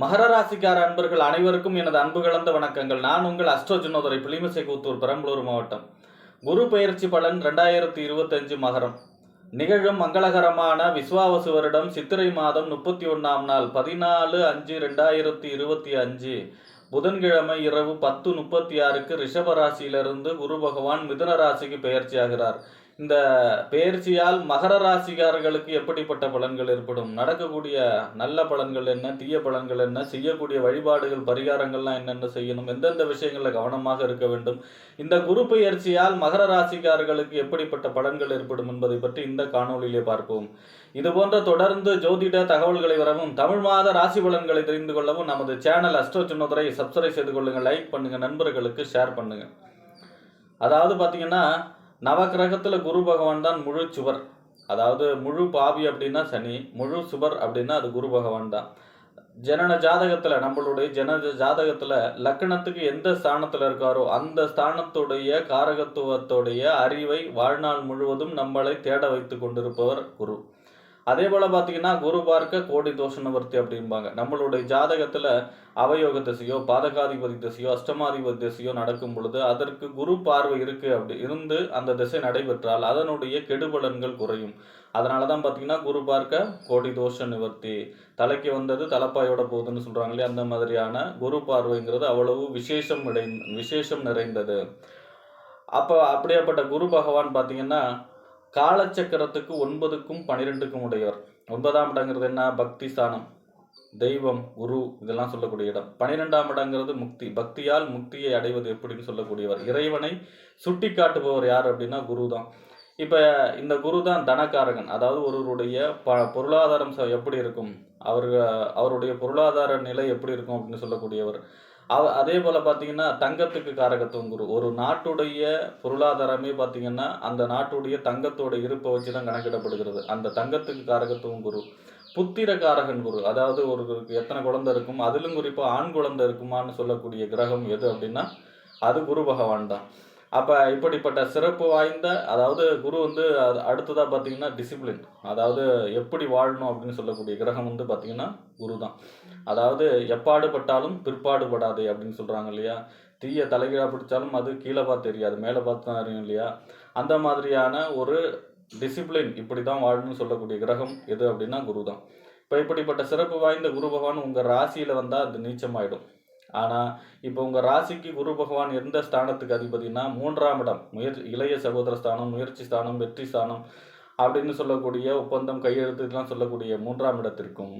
மகர ராசிக்கார அன்பர்கள் அனைவருக்கும் எனது அன்பு கலந்த வணக்கங்கள். நான் உங்கள் அஸ்ட்ரோ ஜுனோதரை பிளிமிசை கூத்தூர் பெரம்பலூர் மாவட்டம். குரு பெயர்ச்சி பலன் ரெண்டாயிரத்தி இருபத்தஞ்சு மகரம். நிகழும் மங்களகரமான விஸ்வாவசு வருடம் சித்திரை மாதம் முப்பத்தி ஒன்றாம் நாள் பதினாலு அஞ்சு ரெண்டாயிரத்தி இருபத்தி அஞ்சு. புதன்கிழமை இரவு பத்து முப்பத்தி ஆறுக்கு ரிஷப ராசியிலிருந்து குரு பகவான் மிதுன ராசிக்கு பெயர்ச்சியாகிறார். இந்த பெயர்ச்சியால் மகர ராசிக்காரர்களுக்கு எப்படிப்பட்ட பலன்கள் ஏற்படும்? நடக்கக்கூடிய நல்ல பலன்கள் என்ன? தீய பலன்கள் என்ன? செய்யக்கூடிய வழிபாடுகள் பரிகாரங்கள்லாம் என்னென்ன செய்யணும்? எந்தெந்த விஷயங்களில் கவனமாக இருக்க வேண்டும்? இந்த குரு பெயர்ச்சியால் மகர ராசிக்காரர்களுக்கு எப்படிப்பட்ட பலன்கள் ஏற்படும் என்பதை பற்றி இந்த காணொளியிலே பார்ப்போம். இது போன்ற தொடர்ந்து ஜோதிட தகவல்களை வரவும் தமிழ் மாத ராசி பலன்களை தெரிந்து கொள்ளவும் நமது சேனல் அஸ்ட்ரோ சின்னதுரை சப்ஸ்கிரைப் செய்து கொள்ளுங்கள் லைக் பண்ணுங்கள் நண்பர்களுக்கு ஷேர் பண்ணுங்கள் அதாவது பார்த்தீங்கன்னா நவக்கிரகத்தில் குரு பகவான் தான் முழு சுவர். அதாவது முழு பாவி அப்படின்னா சனி முழு சுவர் அப்படின்னா அது குரு பகவான் தான். ஜனன ஜாதகத்தில் நம்மளுடைய ஜன ஜாதகத்தில் லக்கணத்துக்கு எந்த ஸ்தானத்தில் இருக்காரோ அந்த ஸ்தானத்துடைய காரகத்துவத்துடைய அறிவை வாழ்நாள் முழுவதும் நம்மளை தேட வைத்து கொண்டிருப்பவர் குரு. அதே போல் பார்த்தீங்கன்னா குரு பார்க்க கோடி தோஷ நிவர்த்தி அப்படிம்பாங்க. நம்மளுடைய ஜாதகத்தில் அவயோக திசையோ பாதகாதிபதி திசையோ அஷ்டமாதிபதி திசையோ நடக்கும் பொழுது அதற்கு குரு பார்வை இருக்கு அப்படி இருந்து அந்த திசை நடைபெற்றால் அதனுடைய கெடுபலன்கள் குறையும். அதனால தான் பார்த்தீங்கன்னா குரு பார்க்க கோடி தோஷ நிவர்த்தி. தலைக்கு வந்தது தலைப்பாயோட போகுதுன்னு சொல்கிறாங்களே அந்த மாதிரியான குரு பார்வைங்கிறது அவ்வளவு விசேஷம் இடை விசேஷம் நிறைந்தது. அப்போ அப்படியேப்பட்ட குரு பகவான் பார்த்தீங்கன்னா காலச்சக்கரத்துக்கு ஒன்பதுக்கும் பனிரெண்டுக்கும் உடையவர். ஒன்பதாம் இடங்கிறது என்ன? பக்தி ஸ்தானம். தெய்வம் குரு இதெல்லாம் சொல்லக்கூடிய இடம். பனிரெண்டாம் இடங்கிறது முக்தி. பக்தியால் முக்தியை அடைவது எப்படின்னு சொல்லக்கூடியவர். இறைவனை சுட்டி காட்டுபவர் யார் அப்படின்னா குரு தான் இப்போ இந்த குரு தான் தனக்காரகன். அதாவது ஒருவருடைய ப பொருளாதாரம் ச- எப்படி இருக்கும்? அவர் அவருடைய பொருளாதார நிலை எப்படி இருக்கும் அப்படின்னு சொல்லக்கூடியவர். அதே போல் பார்த்தீங்கன்னா தங்கத்துக்கு காரகத்துவம் குரு. ஒரு நாட்டுடைய பொருளாதாரமே பார்த்தீங்கன்னா அந்த நாட்டுடைய தங்கத்தோட இருப்பை வச்சு தான் கணக்கிடப்படுகிறது. அந்த தங்கத்துக்கு காரகத்துவம் குரு. புத்திர காரகன் குரு. அதாவது ஒரு எத்தனை குழந்தை இருக்கும் அதிலும் குறிப்பாக ஆண் குழந்தை இருக்குமான்னு சொல்லக்கூடிய கிரகம் எது அப்படின்னா அது குரு பகவான் தான். அப்போ இப்படிப்பட்ட சிறப்பு வாய்ந்த அதாவது குரு வந்து அது- அடுத்ததாக பார்த்தீங்கன்னா டிசிப்ளின் அதாவது எப்படி வாழணும் அப்படின்னு சொல்லக்கூடிய கிரகம் வந்து பார்த்தீங்கன்னா குரு தான் அதாவது எப்பாடுபட்டாலும் பிற்பாடுபடாதே அப்படின்னு சொல்கிறாங்க இல்லையா? தீய தலைகீழாக பிடிச்சாலும் அது கீழே பார்த்து தெரியாது மேலே பார்த்து தான் அறியும் இல்லையா? அந்த மாதிரியான ஒரு டிசிப்ளின் இப்படி தான் வாழணும்னு சொல்லக்கூடிய கிரகம் எது அப்படின்னா குரு தான் இப்போ இப்படிப்பட்ட சிறப்பு வாய்ந்த குரு பகவான் உங்கள் ராசியில் வந்தால் அது நீச்சமாயிடும். ஆனால் இப்போ உங்கள் ராசிக்கு குரு பகவான் எந்த ஸ்தானத்துக்கு அதிபதினா மூன்றாம் இடம் முயற்சி இளைய சகோதர ஸ்தானம் முயற்சி ஸ்தானம் வெற்றி ஸ்தானம் அப்படின்னு சொல்லக்கூடிய ஒப்பந்தம் கையெழுத்து இதெல்லாம் சொல்லக்கூடிய மூன்றாம் இடத்திற்கும்.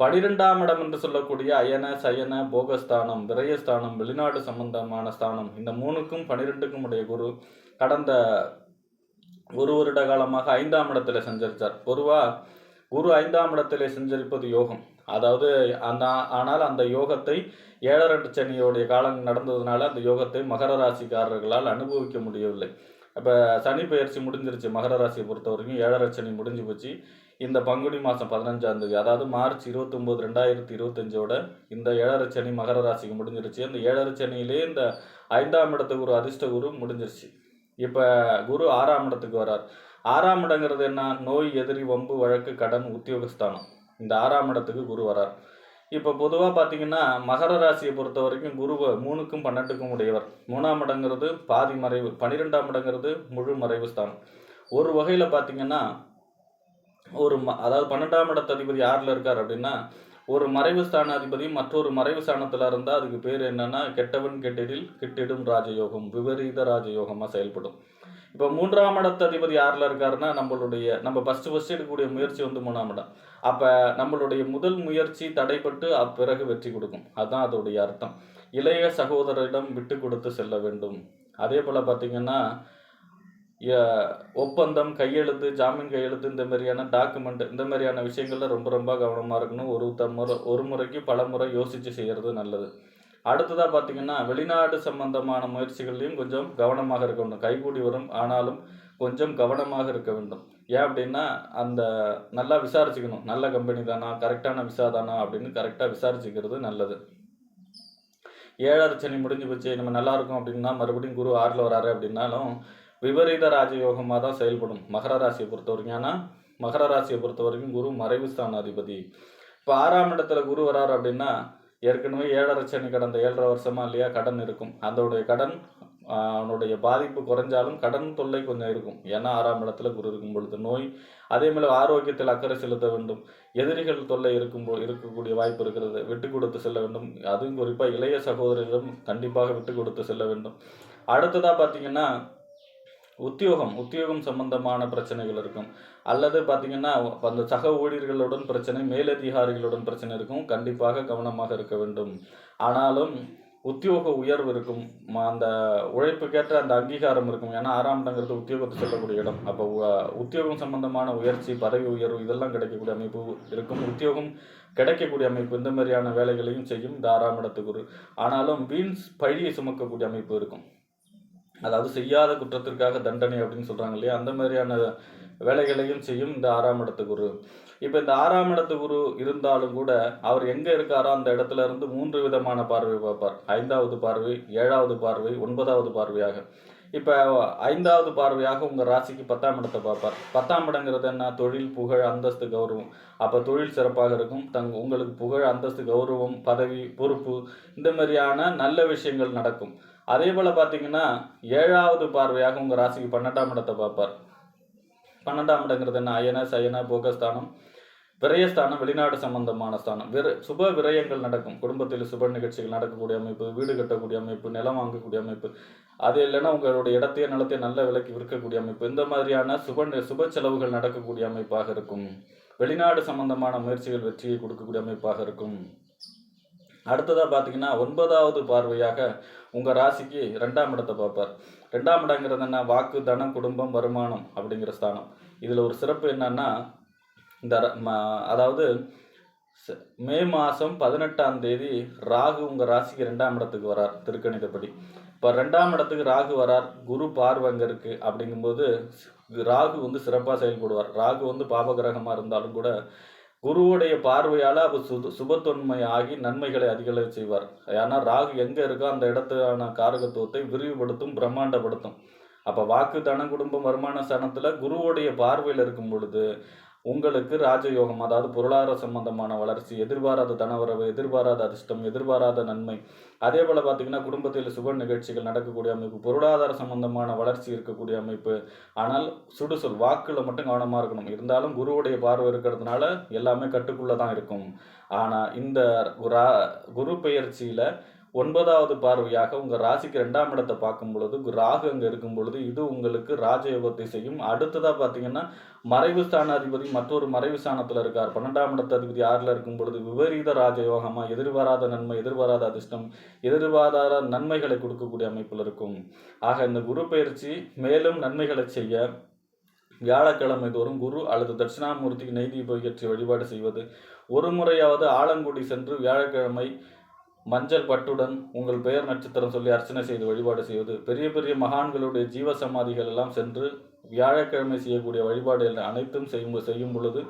பனிரெண்டாம் இடம் என்று சொல்லக்கூடிய அயன சயன போகஸ்தானம் விரயஸ்தானம் வெளிநாடு சம்பந்தமான ஸ்தானம் இந்த மூணுக்கும் பனிரெண்டுக்கும் உடைய குரு கடந்த ஒரு வருட காலமாக ஐந்தாம் இடத்துல சஞ்சரித்தார் பொதுவாக குரு ஐந்தாம் இடத்திலே சஞ்சரிப்பது யோகம். அதாவது அந்த ஆனால் அந்த யோகத்தை ஏழரை சனியோடைய காலம் நடந்ததுனால அந்த யோகத்தை மகர ராசிக்காரர்களால் அனுபவிக்க முடியவில்லை. இப்போ சனி பயிற்சி முடிஞ்சிருச்சு மகர ராசியை பொறுத்த வரைக்கும் ஏழரை சனி முடிஞ்சு போச்சு. இந்த பங்குனி மாதம் பதினஞ்சாம் தேதி அதாவது மார்ச் இருபத்தொம்போது ரெண்டாயிரத்தி இருபத்தஞ்சோட இந்த ஏழரை சனி மகர ராசிக்கு முடிஞ்சிருச்சு. அந்த ஏழரை சனியிலே இந்த ஐந்தாம் இடத்துக்கு ஒரு அதிர்ஷ்ட குரு முடிஞ்சிருச்சு. இப்போ குரு ஆறாம் இடத்துக்கு வரார். ஆறாம் இடங்கிறது என்ன? நோய் எதிரி வம்பு வழக்கு கடன் உத்தியோகஸ்தானம். இந்த ஆறாம் இடத்துக்கு குரு வரார். இப்போ பொதுவாக பார்த்தீங்கன்னா மகர ராசியை பொறுத்த வரைக்கும் குரு மூணுக்கும் பன்னெண்டுக்கும் உடையவர். மூணாம் இடங்கிறது பாதி மறைவு பன்னிரெண்டாம் இடங்கிறது முழு மறைவு ஸ்தானம். ஒரு வகையில் பார்த்தீங்கன்னா ஒரு ம அதாவது பன்னெண்டாம் இடத்து அதிபதி யாரில் இருக்கார் அப்படின்னா ஒரு மறைவு ஸ்தானாதிபதி மற்றொரு மறைவு ஸ்தானத்தில் இருந்தால் அதுக்கு பேர் என்னன்னா கெட்டவன் கெட்டிடில் கிட்டிடும் ராஜயோகம் விபரீத ராஜயோகமாக செயல்படும். இப்போ மூன்றாம் இடத்து அதிபதி யாரில் இருக்காருன்னா நம்மளுடைய நம்ம ஃபஸ்ட்டு ஃபஸ்ட்டு எடுக்கக்கூடிய முயற்சி வந்து மூணாம் இடம். அப்போ நம்மளுடைய முதல் முயற்சி தடைப்பட்டு அப்பிறகு வெற்றி கொடுக்கும். அதுதான் அதோடைய அர்த்தம். இளைய சகோதரரிடம் விட்டு கொடுத்து செல்ல வேண்டும். அதே போல் பார்த்தீங்கன்னா ஒப்பந்தம் கையெழுத்து ஜாமீன் கையெழுத்து இந்த மாதிரியான டாக்குமெண்ட் இந்த மாதிரியான விஷயங்கள்ல ரொம்ப ரொம்ப கவனமாக இருக்கணும். ஒரு முறை ஒரு முறைக்கு பல முறை யோசித்து செய்கிறது நல்லது. அடுத்ததாக பார்த்தீங்கன்னா வெளிநாடு சம்பந்தமான முயற்சிகள்லையும் கொஞ்சம் கவனமாக இருக்க வேண்டும். கைகூடி வரும். ஆனாலும் கொஞ்சம் கவனமாக இருக்க வேண்டும். ஏன் அப்படின்னா அந்த நல்லா விசாரிச்சுக்கணும். நல்ல கம்பெனி தானா? கரெக்டான விசா தானா? அப்படின்னு கரெக்டாக விசாரிச்சுக்கிறது நல்லது. ஏழரை சனி முடிஞ்சு போச்சு. நம்ம நல்லா இருக்கும் அப்படின்னா மறுபடியும் குரு ஆறில் வராரு அப்படின்னாலும் விபரீத ராஜயோகமாக தான் செயல்படும். மகர ராசியை பொறுத்த வரைக்கும் ஏன்னா மகர ராசியை பொறுத்த வரைக்கும் குரு மறைவு ஸ்தானாதிபதி. இப்போ ஆறாம் இடத்துல குரு வரார் அப்படின்னா ஏற்கனவே ஏழரை சனி கடந்த ஏழரை வருஷமா இல்லையா கடன் இருக்கும். அதோடைய கடன் அவனுடைய பாதிப்பு குறைஞ்சாலும் கடன் தொல்லை கொஞ்சம் இருக்கும். ஏன்னா ஆறாம் இடத்துல குரு இருக்கும் பொழுது நோய் அதே மாதிரி ஆரோக்கியத்தில் அக்கறை செலுத்த வேண்டும். எதிரிகள் தொல்லை இருக்கும் இருக்கக்கூடிய வாய்ப்பு இருக்கிறது. விட்டு கொடுத்து செல்ல வேண்டும். அதுவும் குறிப்பாக இளைய சகோதரிடம் கண்டிப்பாக விட்டு கொடுத்து செல்ல வேண்டும். அடுத்ததாக பார்த்தீங்கன்னா உத்தியோகம் உத்தியோகம் சம்பந்தமான பிரச்சனைகள் இருக்கும். அல்லது பார்த்தீங்கன்னா அந்த சக ஊழியர்களுடன் பிரச்சனை மேலதிகாரிகளுடன் பிரச்சனை இருக்கும். கண்டிப்பாக கவனமாக இருக்க வேண்டும். ஆனாலும் உத்தியோக உயர்வு இருக்கும். அந்த உழைப்புக்கேற்ற அந்த அங்கீகாரம் இருக்கும். ஏன்னா ஆறாம் இடங்கிறது உத்தியோகத்தை சொல்லக்கூடிய இடம். அப்போ உத்தியோகம் சம்பந்தமான உயர்ச்சி பதவி உயர்வு இதெல்லாம் கிடைக்கக்கூடிய அமைப்பு இருக்கும். உத்தியோகம் கிடைக்கக்கூடிய அமைப்பு இந்த மாதிரியான வேலைகளையும் செய்யும் இந்த ஆறாம் இடத்துக்கு ஆனாலும் வீண் பழியை சுமக்கக்கூடிய அமைப்பு இருக்கும். அதாவது செய்யாத குற்றத்திற்காக தண்டனை அப்படின்னு சொல்கிறாங்க இல்லையா? அந்த மாதிரியான வேலைகளையும் செய்யும் இந்த ஆறாம் இடத்து குரு. இப்போ இந்த ஆறாம் இடத்து குரு இருந்தாலும் கூட அவர் எங்கே இருக்காரோ அந்த இடத்துல இருந்து மூன்று விதமான பார்வை பார்ப்பார். ஐந்தாவது பார்வை ஏழாவது பார்வை ஒன்பதாவது பார்வையாக. இப்போ ஐந்தாவது பார்வையாக உங்கள் ராசிக்கு பத்தாம் இடத்தை பார்ப்பார். பத்தாம் இடங்கிறது என்ன? தொழில் புகழ் அந்தஸ்து கௌரவம். அப்போ தொழில் சிறப்பாக இருக்கும். தங் உங்களுக்கு புகழ் அந்தஸ்து கௌரவம் பதவி பொறுப்பு இந்த மாதிரியான நல்ல விஷயங்கள் நடக்கும். அதே போல் பார்த்தீங்கன்னா ஏழாவது பார்வையாக உங்கள் ராசிக்கு பன்னெண்டாம் இடத்தை பார்ப்பார். பன்னெண்டாம் இடங்கிறது என்ன? அயன சயன போகஸ்தானம். விரயஸ்தானம் வெளிநாடு சம்பந்தமான ஸ்தானம். விர சுப விரயங்கள் நடக்கும். குடும்பத்தில் சுப நிகழ்ச்சிகள் நடக்கக்கூடிய அமைப்பு வீடு கட்டக்கூடிய அமைப்பு நிலம் வாங்கக்கூடிய அமைப்பு. அது இல்லைன்னா உங்களுடைய இடத்தையே நிலத்தை நல்ல விலைக்கு விற்கக்கூடிய அமைப்பு. இந்த மாதிரியான சுப சுப செலவுகள் நடக்கக்கூடிய அமைப்பாக இருக்கும். வெளிநாடு சம்பந்தமான முயற்சிகள் வெற்றியை கொடுக்கக்கூடிய அமைப்பாக இருக்கும். அடுத்ததாக பார்த்தீங்கன்னா ஒன்பதாவது பார்வையாக உங்கள் ராசிக்கு ரெண்டாம் இடத்தை பார்ப்பார். ரெண்டாம் இடங்கிறது என்ன? வாக்கு தனம் குடும்பம் வருமானம் அப்படிங்கிற ஸ்தானம். இதில் ஒரு சிறப்பு என்னன்னா இந்த ர- அதாவது ச- மே மாதம் பதினெட்டாம் தேதி ராகு உங்கள் ராசிக்கு ரெண்டாம் இடத்துக்கு வரார் திருக்கணிதப்படி. இப்போ ரெண்டாம் இடத்துக்கு ராகு வரார் குரு பார்வை அங்கே இருக்குது அப்படிங்கும்போது ராகு வந்து சிறப்பாக செயல்படுவார். ராகு வந்து பாபகிரகமாக இருந்தாலும் கூட குருவுடைய பார்வையால் அவர் சுது சுபத்தொன்மை ஆகி நன்மைகளை அதிகளை செய்வார். ஏன்னா ராகு எங்கே இருக்கோ அந்த இடத்துக்கான காரகத்துவத்தை விரிவுபடுத்தும் பிரம்மாண்டப்படுத்தும். அப்போ வாக்கு தன குடும்பம் வருமான ஸ்தானத்தில் குருவுடைய பார்வையில் இருக்கும் பொழுது உங்களுக்கு ராஜயோகம் அதாவது பொருளாதார சம்பந்தமான வளர்ச்சி எதிர்பாராத தனவரவு எதிர்பாராத அதிர்ஷ்டம் எதிர்பாராத நன்மை. அதே போல் பார்த்தீங்கன்னா குடும்பத்தில் சுப நிகழ்ச்சிகள் நடக்கக்கூடிய அமைப்பு பொருளாதார சம்பந்தமான வளர்ச்சி இருக்கக்கூடிய அமைப்பு. ஆனால் சுடுசொல் வாக்கில் மட்டும் கவனமாக இருக்கணும். இருந்தாலும் குருவுடைய பார்வை இருக்கிறதுனால எல்லாமே கட்டுக்குள்ளே தான் இருக்கும். ஆனால் இந்த குரு பெயர்ச்சியில் ஒன்பதாவது பார்வையாக உங்கள் ராசிக்கு ரெண்டாம் இடத்தை பார்க்கும் பொழுது ராகு அங்கே இருக்கும் பொழுது இது உங்களுக்கு ராஜயோகத்தை செய்யும் அடுத்ததாக பார்த்தீங்கன்னா மறைவு ஸ்தானாதிபதி மற்றொரு மறைவு ஸ்தானத்தில் இருக்கார். பன்னெண்டாம் இடத்து அதிபதி ஆறில் இருக்கும் பொழுது விபரீத ராஜயோகமாக எதிர்பாராத நன்மை எதிர்பாராத அதிர்ஷ்டம் எதிர்பாராத நன்மைகளை கொடுக்கக்கூடிய அமைப்பில் இருக்கும். ஆக இந்த குரு பயிற்சி மேலும் நன்மைகளை செய்ய வியாழக்கிழமை தோறும் குரு அல்லது தட்சிணாமூர்த்திக்கு நெய் தீபம் ஏற்றி வழிபாடு செய்வது ஒரு முறையாவது ஆலங்குடி சென்று வியாழக்கிழமை மஞ்சள் பட்டுடன் உங்கள் பெயர் நட்சத்திரம் சொல்லி அர்ச்சனை செய்து வழிபாடு செய்வது. பெரிய பெரிய மகான்களுடைய ஜீவ சமாதிகள் எல்லாம் சென்று வியாழக்கிழமை செய்யக்கூடிய வழிபாடுகள் அனைத்தும் செய்யும் செய்யும் பொழுது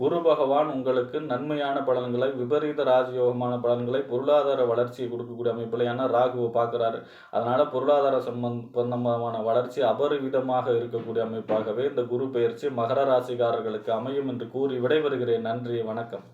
குரு பகவான் உங்களுக்கு நன்மையான பலன்களை விபரீத ராஜயோகமான பலன்களை பொருளாதார வளர்ச்சியை கொடுக்கக்கூடிய அமைப்பில் ஏன்னா ராகுவை பார்க்குறாரு. அதனால் பொருளாதார சம்பந்தமான வளர்ச்சி அபரிவிதமாக இருக்கக்கூடிய அமைப்பாகவே இந்த குரு பெயர்ச்சி மகர ராசிக்காரர்களுக்கு அமையும் என்று கூறி விடைபெறுகிறேன். நன்றி வணக்கம்.